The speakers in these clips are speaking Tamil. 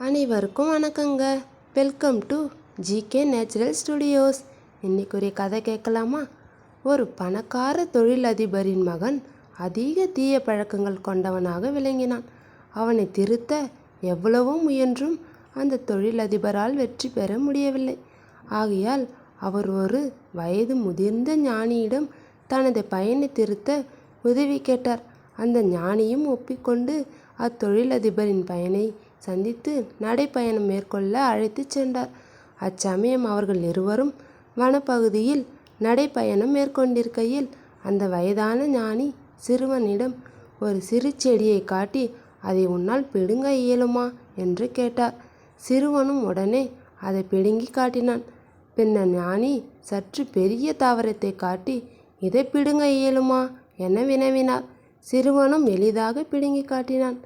அனைவருக்கும் வணக்கங்க. Welcome to GK natural studios இன்றைக்குரிய ஒரு கதை கேட்கலாமா? ஒரு பணக்கார தொழிலதிபரின் மகன் அதிக தீய பழக்கங்கள் கொண்டவனாக விளங்கினான். அவனை திருத்த எவ்வளவோ முயன்றும் அந்த தொழிலதிபரால் வெற்றி பெற முடியவில்லை. ஆகையால் அவர் ஒரு வயது முதிர்ந்த ஞானியிடம் தனது பயனை திருத்த உதவி கேட்டார். அந்த ஞானியும் ஒப்பிக்கொண்டு அத்தொழிலதிபரின் பயனை சந்தித்து நடைப்பயணம் மேற்கொள்ள அழைத்துச் சென்றார். அச்சமயம் அவர்கள் இருவரும் வனப்பகுதியில் நடைப்பயணம் மேற்கொண்டிருக்கையில் அந்த வயதான ஞானி சிறுவனிடம் ஒரு சிறு செடியை காட்டி அதை உன்னால் பிடுங்க இயலுமா என்று கேட்டார். சிறுவனும் உடனே அதை பிடுங்கி காட்டினான். பின்னர் ஞானி சற்று பெரிய தாவரத்தை காட்டி இதை பிடுங்க இயலுமா என வினவினார். சிறுவனும் எளிதாக பிடுங்கி காட்டினான்.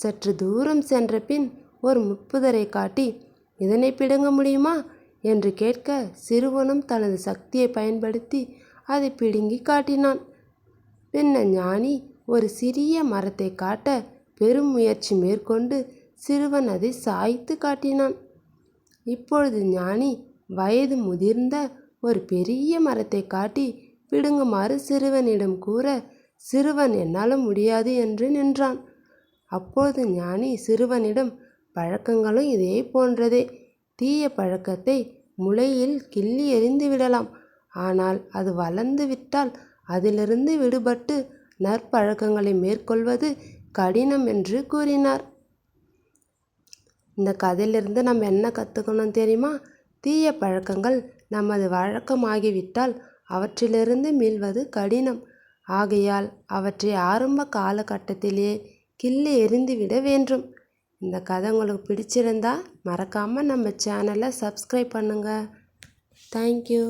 சற்று தூரம் சென்ற பின் ஒரு முட்புதரை காட்டி இதனை பிடுங்க முடியுமா? என்று கேட்க சிறுவனும் தனது சக்தியை பயன்படுத்தி அதை பிடுங்கி காட்டினான். பின்ன ஞானி ஒரு சிறிய மரத்தை காட்ட பெரும் முயற்சி மேற்கொண்டு சிறுவன் அதை சாய்த்து காட்டினான். இப்பொழுது ஞானி வயது முதிர்ந்த ஒரு பெரிய மரத்தை காட்டி பிடுங்குமாறு சிறுவனிடம் கூற சிறுவன் என்னால் முடியாது என்று நின்றான். அப்பொழுது ஞானி சிறுவனிடம் பழக்கங்களும் இதே போன்றதே. தீய பழக்கத்தை முளையில் கிள்ளி எறிந்து விடலாம். ஆனால் அது வளர்ந்து விட்டால் அதிலிருந்து விடுபட்டு நற்பழக்கங்களை மேற்கொள்வது கடினம் என்று கூறினார். இந்த கதையிலிருந்து நம்ம என்ன கற்றுக்கணும் தெரியுமா? தீய பழக்கங்கள் நமது வழக்கமாகிவிட்டால் அவற்றிலிருந்து மீள்வது கடினம். ஆகையால் அவற்றை ஆரம்ப காலகட்டத்திலேயே கிள்ளி எறிந்துவிட வேண்டும். இந்த கதை உங்களுக்கு பிடிச்சிருந்தா மறக்காமல் நம்ம சேனலை சப்ஸ்கிரைப் பண்ணுங்கள் தேங்க்யூ